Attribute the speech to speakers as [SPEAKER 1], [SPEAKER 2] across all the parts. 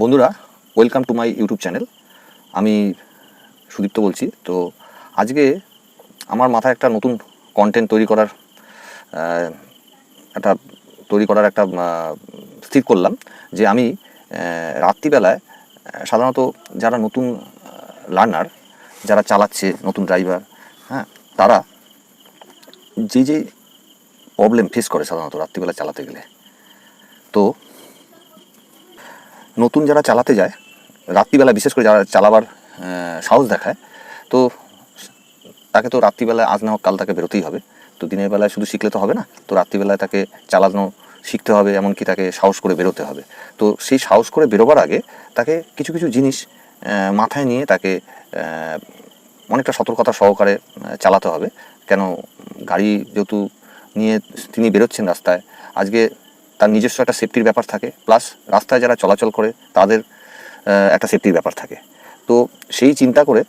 [SPEAKER 1] বন্ধুরা welcome to my YouTube channel আমি সুদীপ্ত বলছি। তো আজকে আমার মাথায় একটা নতুন কন্টেন্ট তৈরি করার একটা তৈরি করার একটা স্থির করলাম যে আমি রাত্রিবেলায় সাধারণত যারা নতুন লার্নার যারা চালাচ্ছে নতুন ড্রাইভার হ্যাঁ তারা যে যে প্রবলেম ফেস করে সাধারণত রাত্রিবেলা চালাতে গেলে। তো নতুন যারা চালাতে যায় রাত্রিবেলা বিশেষ করে যারা চালাবার সাহস দেখায়, তো তাকে তো রাত্রিবেলায় আজ না হোক কাল তাকে বেরোতেই হবে। তো দিনের বেলায় শুধু শিখলে তো হবে না, তো রাত্রিবেলায় তাকে চালানো শিখতে হবে, এমনকি তাকে সাহস করে বেরোতে হবে। তো সেই সাহস করে বেরোবার আগে তাকে কিছু কিছু জিনিস মাথায় নিয়ে তাকে অনেকটা সতর্কতা সহকারে চালাতে হবে। কেন, গাড়ি যেহেতু নিয়ে তিনি বেরোচ্ছেন রাস্তায়, আজকে তার নিজস্ব একটা সেফটির ব্যাপার থাকে। প্লাস রাস্তায় যারা চলাচল করে, তাদের একটা সেফটির ব্যাপার থাকে। তো সেই চিন্তা করে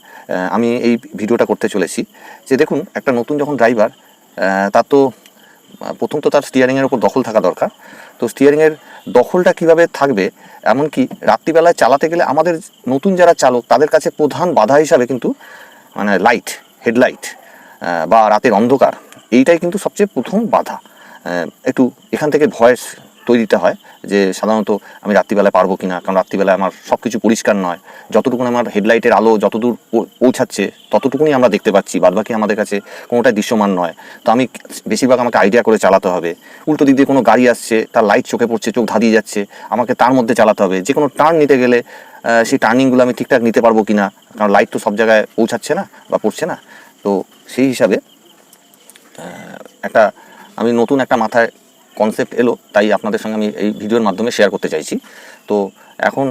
[SPEAKER 1] আমি এই ভিডিওটা করতে চলেছি যে দেখুন, একটা নতুন যখন ড্রাইভার তার তো প্রথম তো তার স্টিয়ারিংয়ের ওপর দখল থাকা দরকার। তো স্টিয়ারিংয়ের দখলটা কীভাবে থাকবে? এমনকি রাত্রিবেলায় চালাতে গেলে আমাদের নতুন যারা চালক, তাদের কাছে প্রধান বাধা হিসাবে কিন্তু মানে লাইট হেডলাইট বা রাতের অন্ধকার, এইটাই কিন্তু সবচেয়ে প্রথম বাধা। একটু এখান থেকে ভয়েস তৈরিতে হয় যে সাধারণত আমি রাত্রিবেলায় পারব কিনা, কারণ রাত্রিবেলায় আমার সব কিছু পরিষ্কার নয়। যতটুকু আমার হেডলাইটের আলো যতদূর পৌঁছাচ্ছে ততটুকুনি আমরা দেখতে পাচ্ছি, বাদবাকি আমাদের কাছে কোনোটাই দৃশ্যমান নয়। তো আমি বেশিরভাগ আমাকে আইডিয়া করে চালাতে হবে। উল্টো দিক দিয়ে কোনো গাড়ি আসছে, তার লাইট চোখে পড়ছে, চোখ ধাঁধিয়ে যাচ্ছে, আমাকে তার মধ্যে চালাতে হবে। যে কোনো টার্ন নিতে গেলে সেই টার্নিংগুলো আমি ঠিকঠাক নিতে পারব কি না কারণ লাইট তো সব জায়গায় পৌঁছাচ্ছে না বা পড়ছে না। তো সেই হিসাবে একটা আমি নতুন একটা মাথায় কনসেপ্ট এলো, তাই আপনাদের সঙ্গে আমি এই ভিডিওর মাধ্যমে শেয়ার করতে চাইছি। তো এখন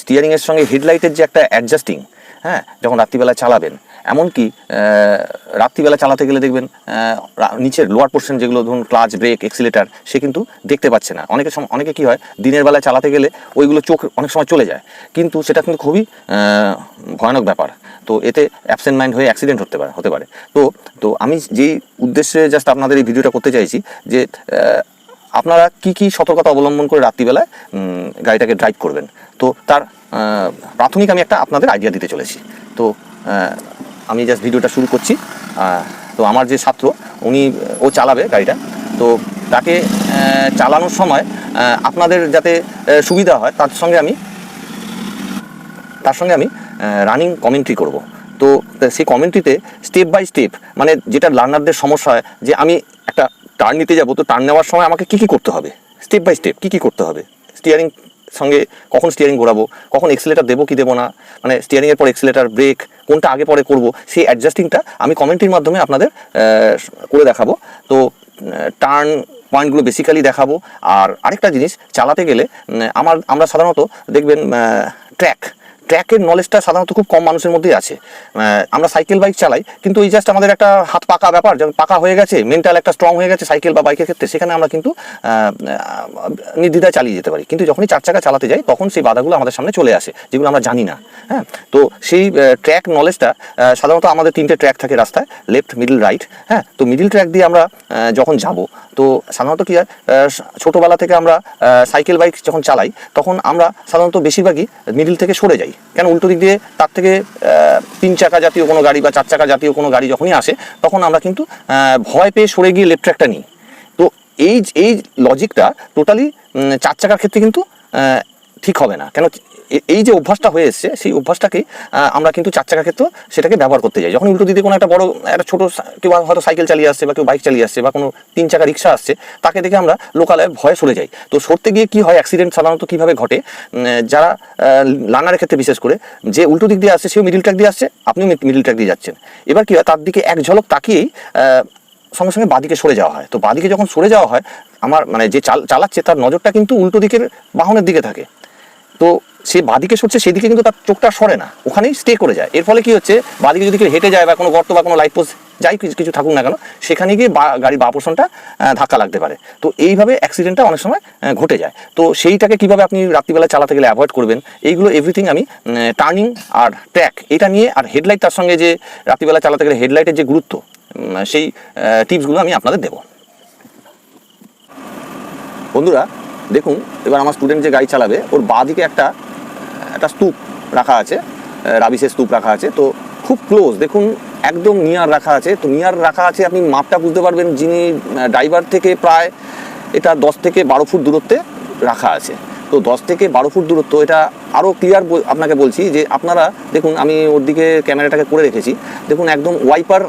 [SPEAKER 1] স্টিয়ারিংয়ের সঙ্গে হেডলাইটের যে একটা অ্যাডজাস্টিং হ্যাঁ যখন রাত্রিবেলা চালাবেন। এমনকি রাত্রিবেলা চালাতে গেলে দেখবেন নিচের লোয়ার পোর্শন যেগুলো ধরুন ক্লাচ ব্রেক এক্সিলেটার সে কিন্তু দেখতে পাচ্ছে না। অনেকের সময় অনেকে কী হয়, দিনের বেলায় চালাতে গেলে ওইগুলো চোখ অনেক সময় চলে যায়। কিন্তু সেটা কিন্তু খুবই ভয়ানক ব্যাপার। তো এতে অ্যাবসেন্ট মাইন্ড হয়ে অ্যাক্সিডেন্ট হতে পারে হতে পারে। তো তো আমি যেই উদ্দেশ্যে জাস্ট আপনাদের এই ভিডিওটা করতে চাইছি যে আপনারা কি কি সতর্কতা অবলম্বন করে রাত্রিবেলায় গাড়িটাকে ড্রাইভ করবেন। তো তার প্রাথমিক আমি একটা আপনাদের আইডিয়া দিতে চলেছি। তো আমি জাস্ট ভিডিওটা শুরু করছি। তো আমার যে ছাত্র, উনি, ও চালাবে গাড়িটা। তো তাকে চালানোর সময় আপনাদের যাতে সুবিধা হয়, তার সঙ্গে আমি, তার সঙ্গে আমি রানিং কমেন্ট্রি করব। তো সেই কমেন্ট্রিতে স্টেপ বাই স্টেপ মানে যেটা লার্নারদের সমস্যা হয়, যে আমি একটা টার্ন নিতে যাব, তো টার্ন নেওয়ার সময় আমাকে কী কী করতে হবে? স্টেপ বাই স্টেপ কী কী করতে হবে? স্টিয়ারিং সঙ্গে কখন স্টিয়ারিং ঘোরাবো, কখন এক্সিলেটার দেবো কি দেবো না মানে স্টিয়ারিংয়ের পর এক্সিলেটার ব্রেক কোনটা আগে পরে করব, সেই অ্যাডজাস্টিংটা আমি কমেন্টের মাধ্যমে আপনাদের করে দেখাবো। তো টার্ন পয়েন্টগুলো বেসিক্যালি দেখাবো। আর আরেকটা জিনিস, চালাতে গেলে আমার, আমরা সাধারণত দেখবেন ট্র্যাক ট্র্যাকের নলেজটা সাধারণত খুব কম মানুষের মধ্যেই আছে। আমরা সাইকেল বাইক চালাই, কিন্তু এই জাস্ট আমাদের একটা হাত পাকা ব্যাপার, যেমন পাকা হয়ে গেছে মেন্টাল একটা স্ট্রং হয়ে গেছে সাইকেল বা বাইকের ক্ষেত্রে, সেখানে আমরা কিন্তু নির্দ্বিধায় চালিয়ে যেতে পারি। কিন্তু যখনই চার চাকা চালাতে যাই, তখন সেই বাধাগুলো আমাদের সামনে চলে আসে, যেগুলো আমরা জানি না। হ্যাঁ তো সেই ট্র্যাক নলেজটা সাধারণত আমাদের তিনটে ট্র্যাক থাকে রাস্তায় লেফট মিডিল রাইট হ্যাঁ তো মিডিল ট্র্যাক দিয়ে আমরা যখন যাব, তো সাধারণত কি হয় ছোটোবেলা থেকে আমরা সাইকেল বাইক যখন চালাই, তখন আমরা সাধারণত বেশিরভাগই মিডিল থেকে সরে যাই। কেন উল্টো দিক দিয়ে তার থেকে তিন চাকা জাতীয় কোনো গাড়ি বা চার চাকা জাতীয় কোনো গাড়ি যখনই আসে, তখন আমরা কিন্তু ভয় পেয়ে সরে গিয়ে লেফট ট্র্যাকটা নিই। তো এই এই লজিকটা টোটালি চার চাকার ক্ষেত্রে কিন্তু ঠিক হবে না। কেন এই যে অভ্যাসটা হয়ে এসছে, সেই অভ্যাসটাকে আমরা কিন্তু চার চাকার ক্ষেত্রে সেটাকে ব্যবহার করতে যাই যখন উল্টো দিকে কোনো একটা বড়, একটা ছোটো কেউ হয়তো সাইকেল চালিয়ে আসছে বা কেউ বাইক চালিয়ে আসছে বা কোনো তিন চাকা রিক্সা আসছে, তাকে দেখে আমরা লোকালয়ে ভয়ে সরে যাই। তো সরতে গিয়ে কি হয় অ্যাক্সিডেন্ট সাধারণত কীভাবে ঘটে? যারা লার্নারের ক্ষেত্রে বিশেষ করে, যে উল্টো দিক দিয়ে আসছে, সেও মিডিল ট্র্যাক দিয়ে আসছে, আপনিও মিডিল ট্র্যাক দিয়ে যাচ্ছেন। এবার কি হয়, তার দিকে এক ঝলক তাকিয়েই সঙ্গে সঙ্গে বাদিকে সরে যাওয়া হয়। তো বাদিকে যখন সরে যাওয়া হয়, আমার মানে যে চালাচ্ছে, তার নজরটা কিন্তু উল্টো দিকের বাহনের দিকে থাকে। তো সে বাদিকে সরছে সেদিকে কিন্তু তার চোখটা সরে না। ওখানেই স্টে করে যায়। এর ফলে কি হচ্ছে বাদিকে যদি কেউ হেঁটে যায় বা কোনো গর্ত বা কোনো লাইট পোস্ট যাই কিছু কিছু থাকুক না কেন সেখানে গিয়ে বা গাড়ির বা আহ, ধাক্কা লাগতে পারে। তো এইভাবে অ্যাক্সিডেন্টটা অনেক সময় ঘটে যায়। তো সেইটাকে কীভাবে আপনি রাত্রিবেলা চালাতে গেলে অ্যাভয়েড করবেন এইগুলো এভরিথিং আমি টার্নিং আর ট্র্যাক এটা নিয়ে আর হেডলাইট তার সঙ্গে যে রাত্রিবেলা চালাতে গেলে হেডলাইটের যে গুরুত্ব সেই টিপসগুলো আমি আপনাদের দেবো। বন্ধুরা দেখুন এবার আমার স্টুডেন্ট যে গাড়ি চালাবে ওর বাঁ দিকে একটা একটা স্তূপ রাখা আছে রাবিসের স্তূপ রাখা আছে, তো খুব ক্লোজ দেখুন, একদম নিয়ার রাখা আছে, তো নিয়ার রাখা আছে আপনি মাপটা বুঝতে পারবেন যিনি ড্রাইভার থেকে প্রায় এটা দশ থেকে বারো ফুট দূরত্বে রাখা আছে। তো দশ থেকে বারো ফুট দূরত্ব, এটা আরও ক্লিয়ার আপনাকে বলছি যে আপনারা, দেখুন, আমি ওর দিকে ক্যামেরাটাকে করে রেখেছি, দেখুন, একদম ওয়াইপার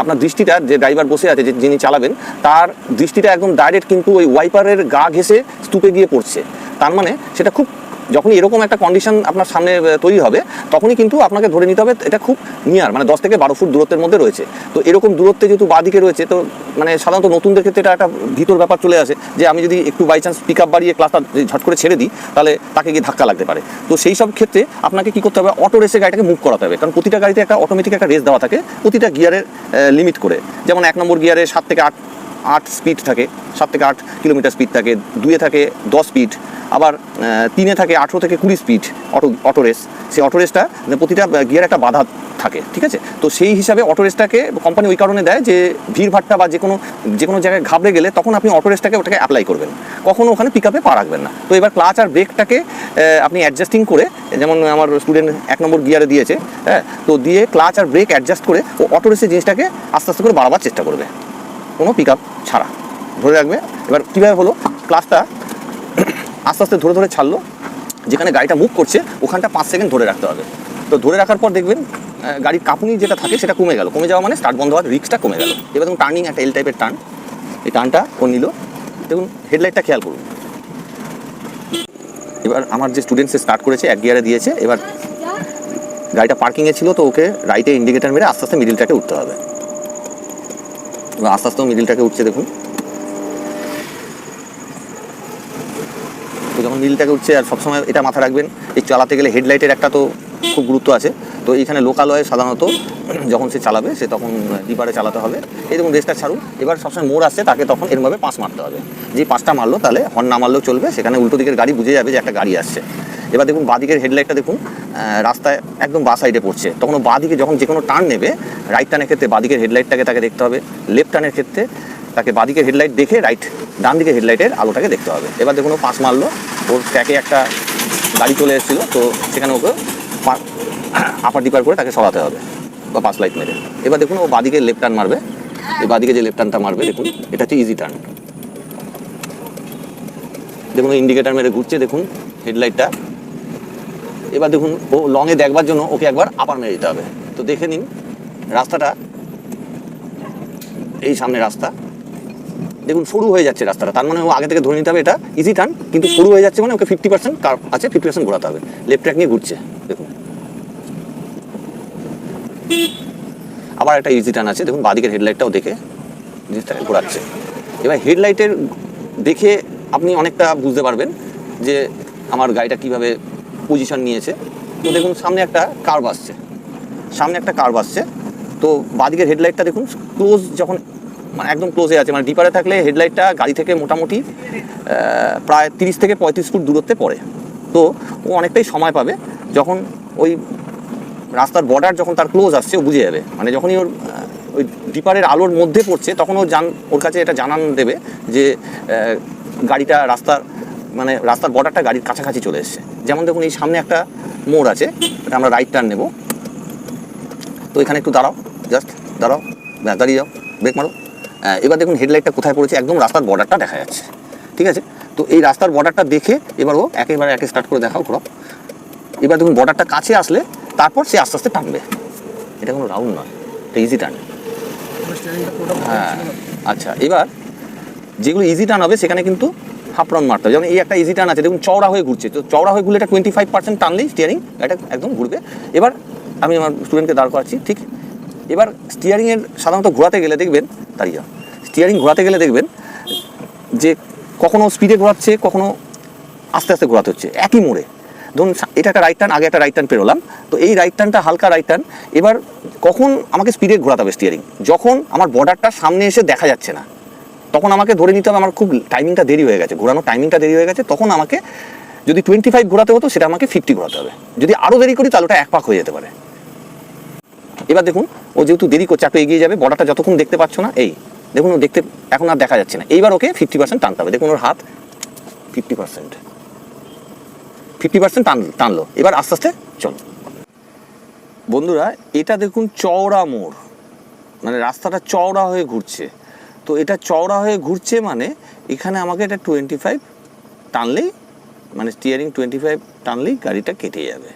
[SPEAKER 1] আপনার দৃষ্টিটা যে ড্রাইভার বসে আছে যিনি চালাবেন, তার দৃষ্টিটা একদম ডাইরেক্ট কিন্তু ওই ওয়াইপারের গা ঘেসে স্তূপে গিয়ে পড়ছে। তার মানে সেটা খুব যখনই এরকম একটা কন্ডিশন আপনার সামনে তৈরি হবে, তখনই কিন্তু আপনাকে ধরে নিতে হবে এটা খুব নিয়ার মানে দশ থেকে বারো ফুট দূরত্বের মধ্যে রয়েছে। তো এরকম দূরত্বে যেহেতু বাদিকে রয়েছে, তো মানে সাধারণত নতুনদের ক্ষেত্রে এটা একটা ভিতর ব্যাপার চলে আসে যে আমি যদি একটু বাই চান্স পিক আপ বাড়িয়ে ক্লাসটা ঝট করে ছেড়ে দিই, তাহলে তাকে গিয়ে ধাক্কা লাগতে পারে। তো সেই সব ক্ষেত্রে আপনাকে কি করতে হবে? অটো রেসে গাড়িটাকে মুভ করাতে হবে। কারণ প্রতিটা গাড়িতে একটা অটোমেটিক একটা রেস দেওয়া থাকে, প্রতিটা গিয়ারের লিমিট করে। যেমন এক নম্বর গিয়ারে সাত থেকে আট আট স্পিড থাকে, সাত থেকে আট কিলোমিটার স্পিড থাকে দুয়ে থাকে দশ স্পিড আবার তিনে থাকে আঠেরো থেকে কুড়ি স্পিড অটো অটো রেস সেই অটো রেসটা প্রতিটা গিয়ার একটা বাধা থাকে, ঠিক আছে? তো সেই হিসাবে অটো রেসটাকে কোম্পানি ওই কারণে দেয় যে ভিড়ভাট্টা বা যে কোনো যে কোনো জায়গায় ঘাবড়ে গেলে তখন আপনি অটো রেসটাকে ওটাকে অ্যাপ্লাই করবেন। কখনো ওখানে পিক আপে পা রাখবেন না। তো এবার ক্লাচ আর ব্রেকটাকে আপনি অ্যাডজাস্টিং করে, যেমন আমার স্টুডেন্ট এক নম্বর গিয়ারে দিয়েছে হ্যাঁ তো দিয়ে ক্লাচ আর ব্রেক অ্যাডজাস্ট করে ও অটো রেসের জিনিসটাকে আস্তে আস্তে করে বাড়াবার চেষ্টা করবে। কোনো পিক আপ ছাড়া। ধরে রাখবে। এবার কীভাবে হলো? ক্লাসটা আস্তে আস্তে ধরে ধরে ছাড়লো। যেখানে গাড়িটা মুভ করছে, ওখানটা পাঁচ সেকেন্ড ধরে রাখতে হবে। তো ধরে রাখার পর দেখবেন গাড়ির কাঁপুনি যেটা থাকে সেটা কমে গেল। কমে যাওয়া মানে স্টার্ট বন্ধ হওয়ার রিক্সটা কমে গেল। এবার দেখুন টার্নিং একটা এল টাইপের টার্ন এই টার্নটা ও নিল। দেখুন হেডলাইটটা খেয়াল করুন। এবার আমার যে স্টুডেন্টসে স্টার্ট করেছে, এক গিয়ারে দিয়েছে। এবার গাড়িটা পার্কিংয়ে ছিল, তো ওকে রাইটে ইন্ডিকেটার মেরে আস্তে আস্তে মিডিলটাকে উঠতে হবে। এবার আস্তে আস্তে মিডিলটাকে উঠছে, দেখুন। তো যখন মিডিলটাকে উঠছে, আর সবসময় এটা মাথা রাখবেন, এই চালাতে গেলে হেডলাইটের একটা তো খুব গুরুত্ব আছে। তো এইখানে লোকালয়ে সাধারণত যখন সে চালাবে, সে তখন ডিপারে চালাতে হবে। এই দেখুন রেসটা ছাড়ুন। এবার সবসময় মোড় আসছে, তাকে তখন এরমভাবে পাঁচ মারতে হবে। যে পাঁচটা মারলো, তাহলে হর্ন না মারলেও চলবে। সেখানে উল্টো দিকের গাড়ি বুঝে যাবে যে একটা গাড়ি আসছে। এবার দেখুন বাঁদিকের হেডলাইটটা দেখুন রাস্তায় একদম বা সাইডে পড়ছে। তখন বাঁদিকে যখন যে কোনো টার্ন নেবে রাইট টার্নের ক্ষেত্রে বাঁদিকের হেডলাইটটাকে তাকে দেখতে হবে লেফট টার্নের ক্ষেত্রে তাকে বাঁদিকের হেডলাইট দেখে রাইট ডান দিকের হেডলাইটের আলোটাকে দেখতে হবে। এবার দেখুন ও পাঁচ মারলো, ওর ট্র্যাকে একটা গাড়ি চলে এসেছিল, তো সেখানে ওকে আপার ডিপার করে তাকে সরাতে হবে, বা পাঁচ লাইট মেরে। এবার দেখুন ও বাঁদিকে লেফট টার্ন মারবে, এই বাঁদিকে যে লেফট টার্নটা মারবে, দেখুন, এটা হচ্ছে ইজি টার্ন দেখুন ইন্ডিকেটার মেরে ঘুরছে, দেখুন হেডলাইটটা এবার দেখুন, ও লংয়ে দেখবার জন্য ওকে একবার আপার মেরে দিতে হবে। তো দেখে নিন, রাস্তাটা, এই সামনে রাস্তা। দেখুন, সরু হয়ে যাচ্ছে রাস্তাটা। তার মানে ও আগে থেকে ধরে নিতে হবে এটা ইজি টার্ন কিন্তু সরু হয়ে যাচ্ছে মানে ওকে ফিফটি পার্সেন্ট কার আছে ফিফটি পার্সেন্ট ঘোরাতে হবে। লেফট ট্র্যাক নিয়ে ঘুরছে, দেখুন। আবার একটা ইজি টার্ন আছে, দেখুন, বাদিকের হেডলাইটটাও দেখে জিনিসটাকে ঘোরাচ্ছে। এবার হেডলাইটের দেখে আপনি অনেকটা বুঝতে পারবেন যে আমার গাড়িটা কীভাবে পজিশন নিয়েছে। তো দেখুন, সামনে একটা কার্ভ আসছে। সামনে একটা কার্ভ আসছে। তো বাদিকের হেডলাইটটা দেখুন ক্লোজ যখন মানে একদম ক্লোজে আছে মানে ডিপারে থাকলে হেডলাইটটা গাড়ি থেকে মোটামুটি প্রায় তিরিশ থেকে পঁয়ত্রিশ ফুট দূরত্বে পড়ে। তো ও অনেকটাই সময় পাবে যখন ওই রাস্তার বর্ডার যখন তার ক্লোজ আসছে, ও বুঝে যাবে। মানে যখনই ওর ওই ডিপারের আলোর মধ্যে পড়ছে, তখন ও জান, ওর কাছে এটা জানান দেবে যে গাড়িটা রাস্তার মানে রাস্তার বর্ডারটা গাড়ির কাছাকাছি চলে এসছে। যেমন দেখুন এই সামনে একটা মোড় আছে এটা আমরা রাইট টার্ন নেব। তো এখানে একটু দাঁড়াও জাস্ট দাঁড়াও দাঁড়িয়ে যাও ব্রেক মারো। এবার দেখুন হেডলাইটটা কোথায় পড়েছে, একদম রাস্তার বর্ডারটা দেখা যাচ্ছে। ঠিক আছে? তো এই রাস্তার বর্ডারটা দেখে এবার ও একেবারে একে স্টার্ট করে দেখাও, ঘোরাও। এবার দেখুন বর্ডারটা কাছে আসলে তারপর সে আস্তে আস্তে টানবে। এটা কোনো রাউন্ড নয়, এটা ইজি টার্ন হ্যাঁ আচ্ছা এবার যেগুলো ইজি টার্ন হবে, সেখানে কিন্তু হাফ মারতে হবে। যেমন এই একটা ইজি টার্ন আছে, দেখুন চওড়া হয়ে ঘুরছে। তো চওড়া হয়ে ঘুরলে এটা টোয়েন্টি ফাইভ পার্সেন্ট টানলেই স্টিয়ারিং এটা একদম ঘুরবে। এবার আমি আমার স্টুডেন্টকে দাঁড় করাচ্ছি, ঠিক? এবার স্টিয়ারিংয়ের সাধারণত ঘোরাতে গেলে দেখবেন, দাঁড়িয়ে স্টিয়ারিং ঘোরাতে গেলে দেখবেন যে কখনো স্পিডে ঘোরাচ্ছে, কখনো আস্তে আস্তে ঘোরাতে হচ্ছে, একই মোড়ে। ধরুন এটা একটা রাইট টার্ন আগে একটা রাইট টার্ন পেরোলাম। তো এই রাইট টার্নটা হালকা রাইট টার্ন এবার কখন আমাকে স্পিডে ঘোরাতে হবে স্টিয়ারিং যখন আমার বর্ডারটা সামনে এসে দেখা যাচ্ছে না। তখন আমাকে ধরে নিতে হবে, আমার খুব টাইমিংটা দেরি হয়ে গেছে, ঘোরানোর টাইমিংটা দেরি হয়ে গেছে, তখন আমাকে যদি টোয়েন্টি ফাইভ ঘোরাতে হতো, সেটা আমাকে ফিফটি ঘোরাতে হবে। যদি আরও দেরি করি, তাহলে ওটা এক পাক হয়ে যেতে পারে। এবার দেখুন, ও যেহেতু দেরি করছে একটু এগিয়ে যাবে বর্ডারটা যতক্ষণ দেখতে পাচ্ছ না, এই, দেখুন ও দেখতে, এখন আর দেখা যাচ্ছে না। এইবার ওকে ফিফটি পার্সেন্ট টানতে হবে। দেখুন ওর হাত ফিফটি পার্সেন্ট ফিফটি পার্সেন্ট টান, টানলো। এবার আস্তে আস্তে চলো। বন্ধুরা, এটা দেখুন চওড়া মোড়। মানে রাস্তাটা চওড়া হয়ে ঘুরছে। তো এটা চওড়া হয়ে ঘুরছে মানে এখানে আমাকে এটা টোয়েন্টি ফাইভ টানলেই মানে স্টিয়ারিং টোয়েন্টি ফাইভ টানলেই গাড়িটা কেটে যাবে।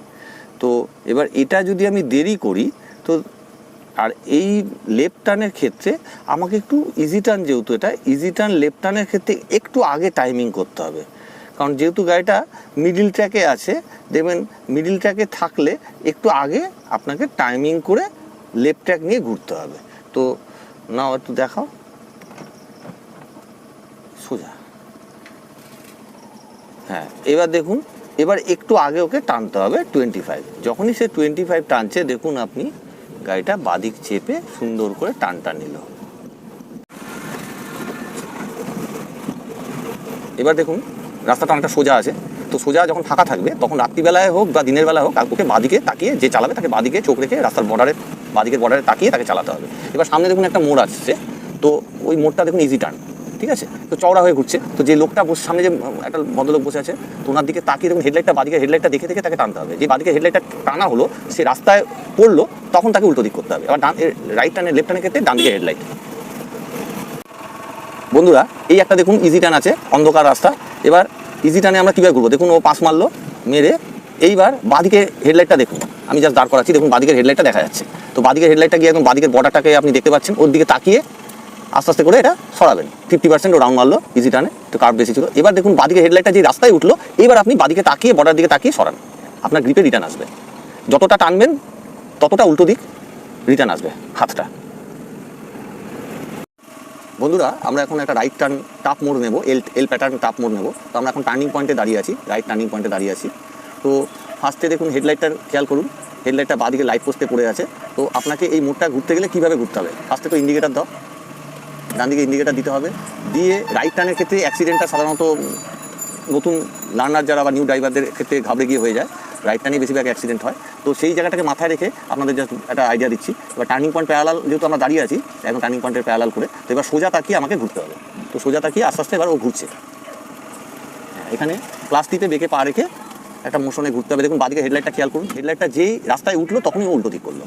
[SPEAKER 1] তো এবার এটা যদি আমি দেরি করি, তো আর এই লেফট টার্নের ক্ষেত্রে আমাকে একটু ইজি টার্ন যেহেতু এটা ইজি টার্ন লেফট টার্নের ক্ষেত্রে একটু আগে টাইমিং করতে হবে। কারণ যেহেতু গাড়িটা মিডিল ট্র্যাকে আছে দেখবেন মিডিল ট্র্যাকে থাকলে একটু আগে আপনাকে টাইমিং করে লেফট ট্র্যাক নিয়ে ঘুরতে হবে। তো নাও একটু দেখাও। সোজা। হ্যাঁ এবার দেখুন, এবার একটু আগে ওকে টানতে হবে টোয়েন্টি ফাইভ যখনই সে টোয়েন্টি ফাইভ টানছে, দেখুন আপনি গাড়িটা বাদিক চেপে সুন্দর করে টানটা নিল। এবার দেখুন, রাস্তাটা অনেকটা সোজা আছে। তো সোজা যখন ফাঁকা থাকবে, তখন রাত্রিবেলায় হোক বা দিনের বেলায় হোক ওকে বাদিকে তাকিয়ে যে চালাবে, তাকে বাদিকে চোখ রেখে রাস্তার বর্ডারে বাদিকের বর্ডারে তাকিয়ে তাকে চালাতে হবে। এবার সামনে দেখুন একটা মোড় আসছে। তো ওই মোড়টা দেখুন ইজি টার্ন ঠিক আছে? তো চওড়া হয়ে ঘুরছে। তো যে লোকটা বসে, সামনে যে একটা ভদ্রলোক বসে আছে, তো ওনার দিকে তাকিয়ে দেখুন হেডলাইটটা বাদিকে হেডলাইটটা দেখে দেখে তাকে টানতে হবে। যে বাদিকে হেডলাইটটা টানা হলো, সে রাস্তায় পড়ল, তখন তাকে উল্টো দিক করতে হবে। এবার ডান রাইট টার্নে লেফট টার্নের ক্ষেত্রে ডান দিকে হেডলাইট বন্ধুরা, এই একটা দেখুন ইজি টার্ন আছে, অন্ধকার রাস্তা। এবার ইজি টার্নে আমরা কীভাবে ঘুরবো? দেখুন, ও পাস মারলো, মেরে, এইবার বাদিকে হেডলাইটটা দেখুন। আমি জাস্ট দাঁড় করাচ্ছি, দেখুন বাদিকের হেডলাইটটা দেখা যাচ্ছে। তো বাদিকের হেডলাইটটা গিয়ে একদম বাদিকের বর্ডারটাকে আপনি দেখতে পাচ্ছেন, ওর দিকে তাকিয়ে আস্তে আস্তে করে এটা সরাবেন ফিফটি পার্সেন্ট রাউন্ড মারলো ইজি টার্নে তো কার্ভ বেশি ছিল। এবার দেখুন বাদিকে হেডলাইটটা যে রাস্তায় উঠল, এবার আপনি বাদিকে তাকিয়ে বর্ডার দিকে তাকিয়ে সরান। আপনার গ্রিপে রিটার্ন আসবে। যতটা টানবেন, ততটা উল্টো দিক রিটার্ন আসবে হাতটা। বন্ধুরা, আমরা এখন একটা রাইট টার্ন টাপ মোড় নেব এল এল প্যাটার্ন টাপ মোড় নেব। তো আমরা এখন টার্নিং পয়েন্টে দাঁড়িয়ে আছি রাইট টার্নিং পয়েন্টে দাঁড়িয়ে আছি। তো ফার্স্টে দেখুন হেডলাইটটার খেয়াল করুন হেডলাইটটা বাদিকে লাইট পোস্টে পড়ে আছে। তো আপনাকে এই মোড়টা ঘুরতে গেলে কীভাবে ঘুরতে হবে? ফার্স্টে তো ইন্ডিকেটার দাও। ডান দিকে ইন্ডিকেটার দিতে হবে। দিয়ে রাইট টার্নের ক্ষেত্রে অ্যাক্সিডেন্টটা সাধারণত নতুন লার্নার যারা বা নিউ ড্রাইভারদের ক্ষেত্রে ঘাবড়ে গিয়ে হয়ে যায় রাইট টার্নে বেশিরভাগ অ্যাক্সিডেন্ট হয়। তো সেই জায়গাটাকে মাথায় রেখে আপনাদের জাস্ট একটা আইডিয়া দিচ্ছি। এবার টার্নিং পয়েন্ট প্যারালাল যেহেতু আমরা দাঁড়িয়ে আছি এখন টার্নিং পয়েন্টের প্যারালাল করে তো এবার সোজা তাকিয়ে আমাকে ঘুরতে হবে। তো সোজা তাকিয়ে আস্তে আস্তে এবার ও ঘুরছে। হ্যাঁ, এখানে প্লাস টিপে বেঁকে পা রেখে একটা মোশনে ঘুরতে হবে। দেখুন বাদিকে হেডলাইটটা খেয়াল করুন। হেডলাইটটা যেই রাস্তায় উঠল তখনই উল্টো দিক করল।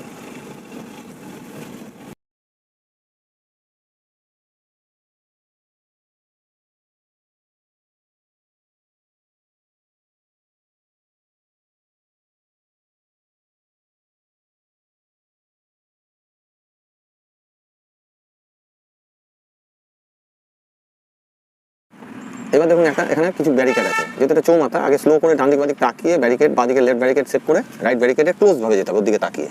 [SPEAKER 1] এবার দেখুন একটা, এখানে কিছু ব্যারিকেড আছে। যেহেতু এটা চৌমাথা, আগে স্লো করে ডান দিক বাদিক তাকিয়ে ব্যারিকেড বাদিকে লেফট ব্যারিকেড সেট করে রাইট ব্যারিকেডে ক্লোজ ভাবে যেতে হবে, ওর দিকে তাকিয়ে।